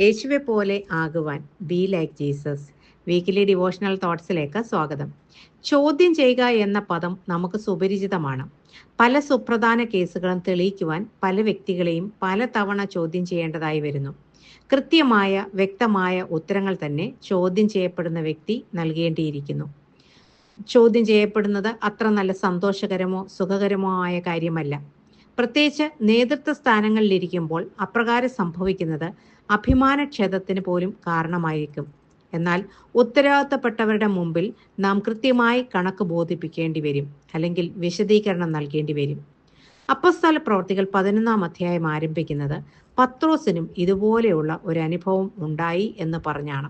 യേശുവെ പോലെ ആകുവാൻ be like Jesus weekly devotional തോട്ട്സിലേക്ക് സ്വാഗതം. ചോദ്യം ചെയ്യുക എന്ന പദം നമുക്ക് സുപരിചിതമാണ്. പല സുപ്രധാന കേസുകളും തെളിയിക്കുവാൻ പല വ്യക്തികളെയും പല തവണ ചോദ്യം ചെയ്യേണ്ടതായി വരുന്നു. കൃത്യമായ വ്യക്തമായ ഉത്തരങ്ങൾ തന്നെ ചോദ്യം ചെയ്യപ്പെടുന്ന വ്യക്തി നൽകേണ്ടിയിരിക്കുന്നു. ചോദ്യം ചെയ്യപ്പെടുന്നത് അത്ര നല്ല സന്തോഷകരമോ സുഖകരമോ ആയ കാര്യമല്ല. പ്രത്യേകിച്ച് നേതൃത്വ സ്ഥാനങ്ങളിലിരിക്കുമ്പോൾ അപ്രകാരം സംഭവിക്കുന്നത് അഭിമാന ക്ഷേത്രത്തിന് പോലും കാരണമായിരിക്കും. എന്നാൽ ഉത്തരവാദിത്തപ്പെട്ടവരുടെ മുമ്പിൽ നാം കൃത്യമായി കണക്ക് ബോധിപ്പിക്കേണ്ടി വരും അല്ലെങ്കിൽ വിശദീകരണം നൽകേണ്ടി വരും. അപ്പസ്ഥല പ്രവർത്തികൾ പതിനൊന്നാം അധ്യായം ആരംഭിക്കുന്നത് പത്രോസിനും ഇതുപോലെയുള്ള ഒരു അനുഭവം ഉണ്ടായി എന്ന് പറഞ്ഞാണ്.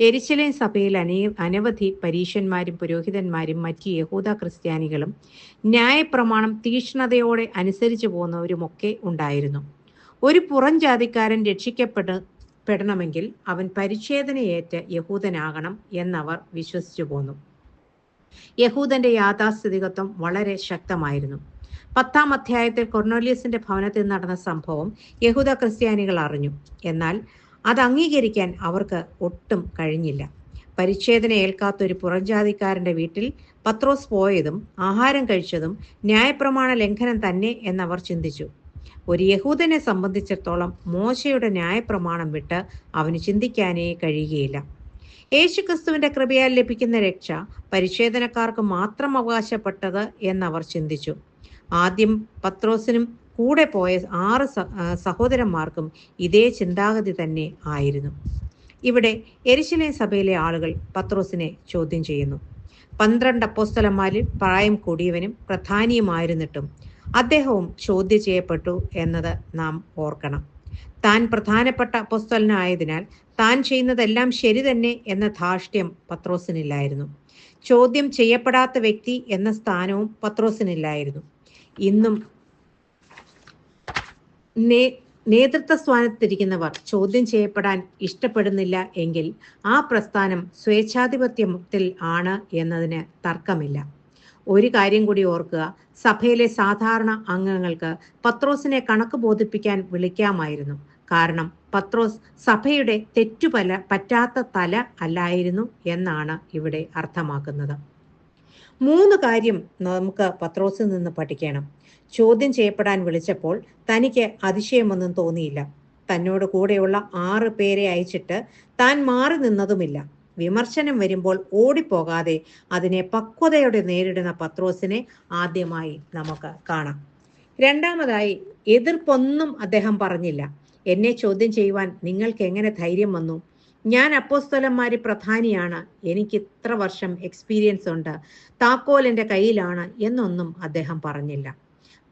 എരിശിലേം സഭയിൽ അനേ അനവധി പരീശന്മാരും പുരോഹിതന്മാരും മറ്റ് യഹൂദ ക്രിസ്ത്യാനികളും ന്യായപ്രമാണം തീക്ഷ്ണതയോടെ അനുസരിച്ചു പോകുന്നവരുമൊക്കെ ഉണ്ടായിരുന്നു. ഒരു പുറം ജാതിക്കാരൻ രക്ഷിക്കപ്പെട്ട് പെടണമെങ്കിൽ അവൻ പരിച്ഛേദനയേറ്റ് യഹൂദനാകണം എന്നവർ വിശ്വസിച്ചു പോന്നു. യഹൂദന്റെ യാഥാസ്ഥിതികത്വം വളരെ ശക്തമായിരുന്നു. പത്താം അധ്യായത്തിൽ കൊർണോലിയസിന്റെ ഭവനത്തിൽ നടന്ന സംഭവം യഹൂദ ക്രിസ്ത്യാനികൾ അറിഞ്ഞു. എന്നാൽ അത് അംഗീകരിക്കാൻ അവർക്ക് ഒട്ടും കഴിഞ്ഞില്ല. പരിച്ഛേദന ഏൽക്കാത്ത ഒരു പുറംജാതിക്കാരന്റെ വീട്ടിൽ പത്രോസ് പോയതും ആഹാരം കഴിച്ചതും ന്യായപ്രമാണ ലംഘനം തന്നെ എന്നവർ ചിന്തിച്ചു. ഒരു യഹൂദനെ സംബന്ധിച്ചിടത്തോളം മോശയുടെ ന്യായപ്രമാണം വിട്ട് അവന് ചിന്തിക്കാനേ കഴിയുകയില്ല. യേശുക്രിസ്തുവിന്റെ കൃപയാൽ ലഭിക്കുന്ന രക്ഷ പരിച്ഛേദനക്കാർക്ക് മാത്രം അവകാശപ്പെട്ടത് എന്നവർ ചിന്തിച്ചു. ആദ്യം പത്രോസിനും കൂടെ പോയ ആറ് സഹോദരന്മാർക്കും ഇതേ ചിന്താഗതി തന്നെ ആയിരുന്നു. ഇവിടെ എരിശിലെ സഭയിലെ ആളുകൾ പത്രോസിനെ ചോദ്യം ചെയ്യുന്നു. പന്ത്രണ്ട് അപ്പോസ്തലന്മാരിൽ പ്രായം കൂടിയവനും പ്രധാനിയുമായിരുന്നിട്ടും അദ്ദേഹവും ചോദ്യം ചെയ്യപ്പെട്ടു എന്നത് നാം ഓർക്കണം. താൻ പ്രധാനപ്പെട്ട അപ്പോസ്തലനായതിനാൽ താൻ ചെയ്യുന്നതെല്ലാം ശരി തന്നെ എന്ന ധാർഷ്ട്യം പത്രോസിനില്ലായിരുന്നു. ചോദ്യം ചെയ്യപ്പെടാത്ത വ്യക്തി എന്ന സ്ഥാനവും പത്രോസിനില്ലായിരുന്നു. ഇന്നും നേതൃത്വ സ്ഥാനത്തിരിക്കുന്നവർ ചോദ്യം ചെയ്യപ്പെടാൻ ഇഷ്ടപ്പെടുന്നില്ല എങ്കിൽ ആ പ്രസ്ഥാനം സ്വേച്ഛാധിപത്യത്തിൽ ആണ് എന്നതിന് തർക്കമില്ല. ഒരു കാര്യം കൂടി ഓർക്കുക സഭയിലെ സാധാരണ അംഗങ്ങൾക്ക് പത്രോസിനെ കണക്ക് ബോധിപ്പിക്കാൻ വിളിക്കാമായിരുന്നു. കാരണം പത്രോസ് സഭയുടെ തെറ്റുപല പറ്റാത്ത തല അല്ലായിരുന്നു എന്നാണ് ഇവിടെ അർത്ഥമാക്കുന്നത്. മൂന്ന് കാര്യം നമുക്ക് പത്രോസിൽ നിന്ന് പഠിക്കണം. ചോദ്യം ചെയ്യപ്പെടാൻ വിളിച്ചപ്പോൾ തനിക്ക് അതിശയമൊന്നും തോന്നിയില്ല. തന്നോട് കൂടെയുള്ള ആറ് പേരെ അയച്ചിട്ട് താൻ മാറി നിന്നതുമില്ല. വിമർശനം വരുമ്പോൾ ഓടിപ്പോകാതെ അതിനെ പക്വതയോടെ നേരിടുന്ന പത്രോസിനെ ആദ്യമായി നമുക്ക് കാണാം. രണ്ടാമതായി എതിർപ്പൊന്നും അദ്ദേഹം പറഞ്ഞില്ല. എന്നെ ചോദ്യം ചെയ്യുവാൻ നിങ്ങൾക്ക് എങ്ങനെ ധൈര്യം വന്നു? ഞാൻ അപ്പോസ്തലന്മാര് പ്രധാനിയാണ്. എനിക്ക് ഇത്ര വർഷം എക്സ്പീരിയൻസ് ഉണ്ട്. താക്കോൽ എന്റെ കയ്യിലാണ് എന്നൊന്നും അദ്ദേഹം പറഞ്ഞില്ല.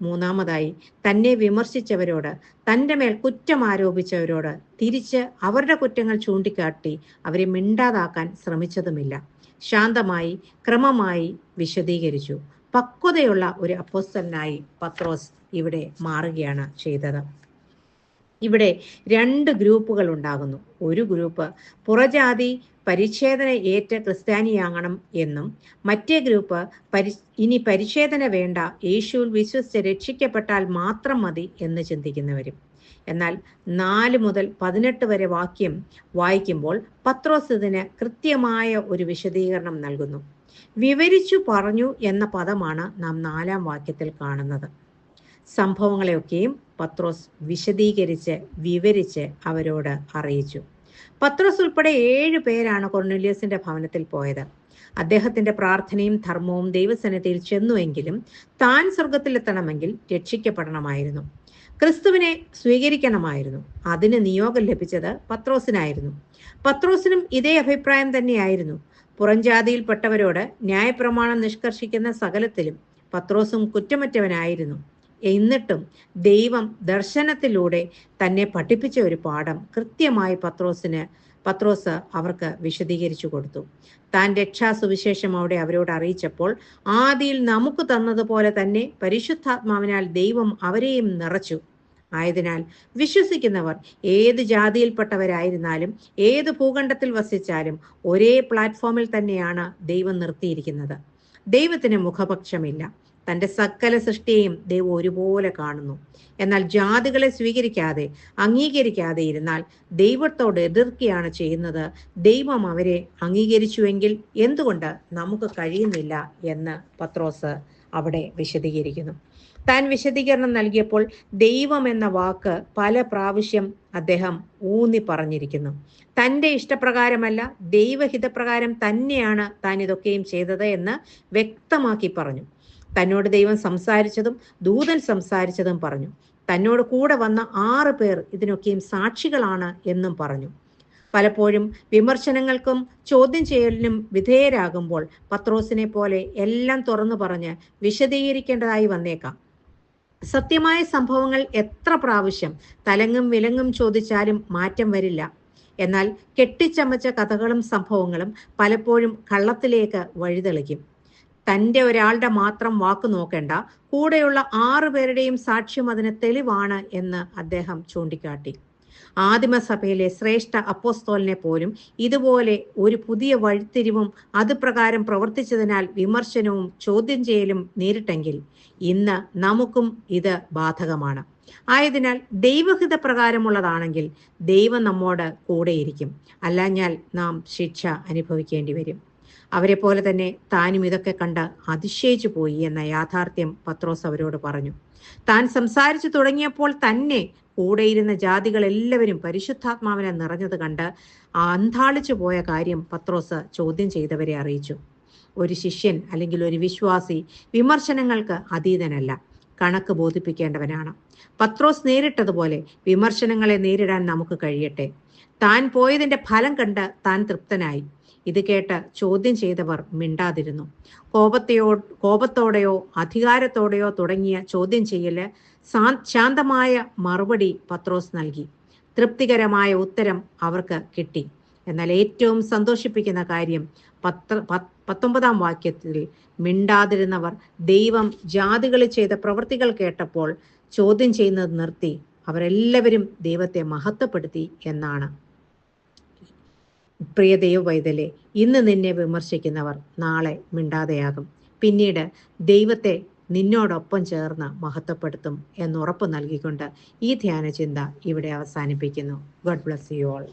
മൂന്നാമതായി തന്നെ വിമർശിച്ചവരോട് തന്റെ മേൽ കുറ്റം ആരോപിച്ചവരോട് തിരിച്ച് അവരുടെ കുറ്റങ്ങൾ ചൂണ്ടിക്കാട്ടി അവരെ മിണ്ടാതാക്കാൻ ശ്രമിച്ചതുമില്ല. ശാന്തമായി ക്രമമായി വിശദീകരിച്ചു. പക്വതയുള്ള ഒരു അപ്പോസ്തലനായി പത്രോസ് ഇവിടെ മാറുകയാണ് ചെയ്തത്. ഇവിടെ രണ്ട് ഗ്രൂപ്പുകൾ ഉണ്ടാകുന്നു. ഒരു ഗ്രൂപ്പ് പുറജാതി പരിച്ഛേദന ഏറ്റ ക്രിസ്ത്യാനിയാകണം എന്നും മറ്റേ ഗ്രൂപ്പ് പരി ഇനി പരിച്ഛേദന വേണ്ട യേശുവിൽ വിശ്വസിച്ച് രക്ഷിക്കപ്പെട്ടാൽ മാത്രം മതി എന്ന് ചിന്തിക്കുന്നവരും. എന്നാൽ നാല് മുതൽ പതിനെട്ട് വരെ വാക്യം വായിക്കുമ്പോൾ പത്രോസ് ഇതിന് കൃത്യമായ ഒരു വിശദീകരണം നൽകുന്നു. വിവരിച്ചു പറഞ്ഞു എന്ന പദമാണ് നാം നാലാം വാക്യത്തിൽ കാണുന്നത്. സംഭവങ്ങളെയൊക്കെയും പത്രോസ് വിശദീകരിച്ച് വിവരിച്ച് അവരോട് അറിയിച്ചു. പത്രോസ് ഉൾപ്പെടെ ഏഴ് പേരാണ് കൊർണുലിയസിന്റെ ഭവനത്തിൽ പോയത്. അദ്ദേഹത്തിന്റെ പ്രാർത്ഥനയും ധർമ്മവും ദൈവസന്നിധിയിൽ ചെന്നുവെങ്കിലും താൻ സ്വർഗത്തിലെത്തണമെങ്കിൽ രക്ഷിക്കപ്പെടണമായിരുന്നു. ക്രിസ്തുവിനെ സ്വീകരിക്കണമായിരുന്നു. അതിന് നിയോഗം ലഭിച്ചത് പത്രോസിനായിരുന്നു. പത്രോസിനും ഇതേ അഭിപ്രായം തന്നെയായിരുന്നു. പുറംജാതിയിൽപ്പെട്ടവരോട് ന്യായപ്രമാണം നിഷ്കർഷിക്കുന്ന സകലത്തിലും പത്രോസും കുറ്റമറ്റവനായിരുന്നു. എന്നിട്ടും ദൈവം ദർശനത്തിലൂടെ തന്നെ പഠിപ്പിച്ച ഒരു പാഠം കൃത്യമായി പത്രോസിന് പത്രോസ് അവർക്ക് വിശദീകരിച്ചു കൊടുത്തു. താൻ രക്ഷാസുവിശേഷം അവിടെ അവരോട് അറിയിച്ചപ്പോൾ ആദിയിൽ നമുക്ക് തന്നതുപോലെ തന്നെ പരിശുദ്ധാത്മാവിനാൽ ദൈവം അവരെയും നിറച്ചു. ആയതിനാൽ വിശ്വസിക്കുന്നവർ ഏത് ജാതിയിൽപ്പെട്ടവരായിരുന്നാലും ഏത് ഭൂഖണ്ഡത്തിൽ വസിച്ചാലും ഒരേ പ്ലാറ്റ്ഫോമിൽ തന്നെയാണ് ദൈവം നിർത്തിയിരിക്കുന്നത്. ദൈവത്തിന് മുഖപക്ഷമില്ല. തന്റെ സകല സൃഷ്ടിയെയും ദൈവം ഒരുപോലെ കാണുന്നു. എന്നാൽ ജാതികളെ സ്വീകരിക്കാതെ അംഗീകരിക്കാതെ ഇരുന്നാൽ ദൈവത്തോട് എതിർക്കുകയാണ് ചെയ്യുന്നത്. ദൈവം അവരെ അംഗീകരിച്ചുവെങ്കിൽ എന്തുകൊണ്ട് നമുക്ക് കഴിയുന്നില്ല എന്ന് പത്രോസ് അവിടെ വിശദീകരിക്കുന്നു. താൻ വിശദീകരണം നൽകിയപ്പോൾ ദൈവം എന്ന വാക്ക് പല പ്രാവശ്യം അദ്ദേഹം ഊന്നി പറഞ്ഞിരിക്കുന്നു. തന്റെ ഇഷ്ടപ്രകാരമല്ല ദൈവഹിതപ്രകാരം തന്നെയാണ് താൻ ഇതൊക്കെയും ചെയ്തത് എന്ന് വ്യക്തമാക്കി പറഞ്ഞു. തന്നോട് ദൈവം സംസാരിച്ചതും ദൂതൻ സംസാരിച്ചതും പറഞ്ഞു. തന്നോട് കൂടെ വന്ന ആറ് പേർ ഇതിനൊക്കെയും സാക്ഷികളാണ് എന്നും പറഞ്ഞു. പലപ്പോഴും വിമർശനങ്ങൾക്കും ചോദ്യം ചെയ്യലിനും വിധേയരാകുമ്പോൾ പത്രോസിനെ പോലെ എല്ലാം തുറന്നു പറഞ്ഞ് വിശദീകരിക്കേണ്ടതായി വന്നേക്കാം. സത്യമായ സംഭവങ്ങൾ എത്ര പ്രാവശ്യം തലങ്ങും വിലങ്ങും ചോദിച്ചാലും മാറ്റം വരില്ല. എന്നാൽ കെട്ടിച്ചമച്ച കഥകളും സംഭവങ്ങളും പലപ്പോഴും കള്ളത്തിലേക്ക് വഴിതെളിക്കും. തന്റെ ഒരാളുടെ മാത്രം വാക്ക് നോക്കേണ്ട. കൂടെയുള്ള ആറു പേരുടെയും സാക്ഷ്യം അതിന് തെളിവാണ് എന്ന് അദ്ദേഹം ചൂണ്ടിക്കാട്ടി. ആദിമസഭയിലെ ശ്രേഷ്ഠ അപ്പോസ്തോലിനെ പോലും ഇതുപോലെ ഒരു പുതിയ വഴിത്തിരിവും അതുപ്രകാരം പ്രവർത്തിച്ചതിനാൽ വിമർശനവും ചോദ്യം ചെയ്യലും നേരിട്ടെങ്കിൽ ഇന്ന് നമുക്കും ഇത് ബാധകമാണ്. ആയതിനാൽ ദൈവഹിത പ്രകാരമുള്ളതാണെങ്കിൽ ദൈവം നമ്മോട് കൂടെയിരിക്കും. അല്ലാഞ്ഞാൽ നാം ശിക്ഷ അനുഭവിക്കേണ്ടി വരും. അവരെ പോലെ തന്നെ താനും ഇതൊക്കെ കണ്ട് അതിശയിച്ചു പോയി എന്ന യാഥാർത്ഥ്യം പത്രോസ് അവരോട് പറഞ്ഞു. താൻ സംസാരിച്ചു തുടങ്ങിയപ്പോൾ തന്നെ കൂടെയിരുന്ന ജാതികളെല്ലാവരും പരിശുദ്ധാത്മാവിനെ നിറഞ്ഞത് കണ്ട് അന്താളിച്ചു പോയ കാര്യം പത്രോസ് ചോദ്യം ചെയ്തവരെ അറിയിച്ചു. ഒരു ശിഷ്യൻ അല്ലെങ്കിൽ ഒരു വിശ്വാസി വിമർശനങ്ങൾക്ക് അതീതനല്ല കണക്ക് ബോധിപ്പിക്കേണ്ടവനാണ്. പത്രോസ് നേരിട്ടതുപോലെ വിമർശനങ്ങളെ നേരിടാൻ നമുക്ക് കഴിയട്ടെ. താൻ പോയതിന്റെ ഫലം കണ്ട് താൻ തൃപ്തനായി. ഇത് കേട്ട് ചോദ്യം ചെയ്തവർ മിണ്ടാതിരുന്നു. കോപത്തെയോ കോപത്തോടെയോ അധികാരത്തോടെയോ തുടങ്ങിയ ചോദ്യം ചെയ്യൽ ശാന്തമായ മറുപടി പത്രോസ് നൽകി. തൃപ്തികരമായ ഉത്തരം അവർക്ക് കിട്ടി. എന്നാൽ ഏറ്റവും സന്തോഷിപ്പിക്കുന്ന കാര്യം പത്ര പത്തൊമ്പതാം വാക്യത്തിൽ മിണ്ടാതിരുന്നവർ ദൈവം ജാതികളിൽ ചെയ്ത പ്രവൃത്തികൾ കേട്ടപ്പോൾ ചോദ്യം ചെയ്യുന്നത് നിർത്തി. അവരെല്ലാവരും ദൈവത്തെ മഹത്വപ്പെടുത്തി എന്നാണ്. പ്രിയ ദൈവവൈതലെ ഇന്ന് നിന്നെ വിമർശിക്കുന്നവർ നാളെ മിണ്ടാതെയാകും. പിന്നീട് ദൈവത്തെ നിന്നോടൊപ്പം ചേർന്ന് മഹത്വപ്പെടുത്തും എന്നുറപ്പ് നൽകിക്കൊണ്ട് ഈ ധ്യാന ചിന്ത ഇവിടെ അവസാനിപ്പിക്കുന്നു. God bless you all